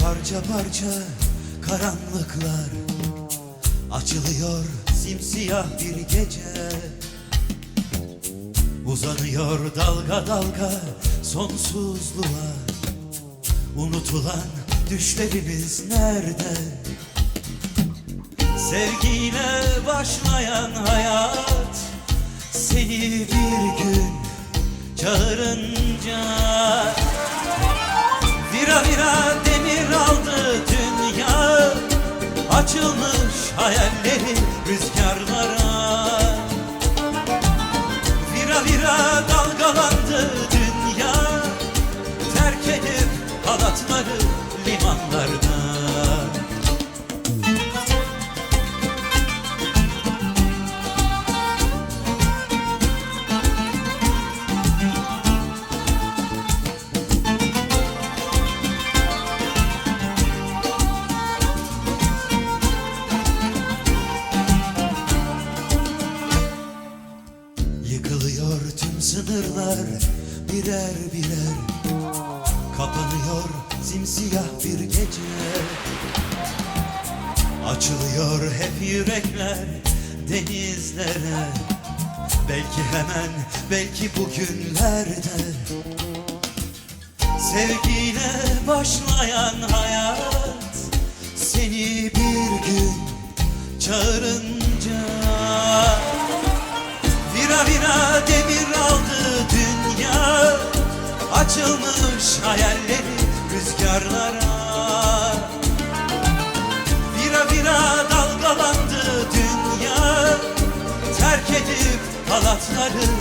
Parça parça karanlıklar. Açılıyor simsiyah bir gece. Uzanıyor dalga dalga sonsuzluğa. Unutulan düşlerimiz nerede? Sevgiyle başlayan hayat Seni bir gün çağırınca Açılmış hayalleri rüzgarlara. Vira vira dalgalandı dünya Terk edip halatları limanlarda Yıkılıyor tüm sınırlar birer birer. Kapanıyor simsiyah bir gece. Açılıyor hep yürekler denizlere. Belki hemen belki bugünlerde. Sevgiyle başlayan hayat Seni bir gün çağırınca hayalleri rüzgarlara. Vira vira dalgalandı dünya Terk edip halatları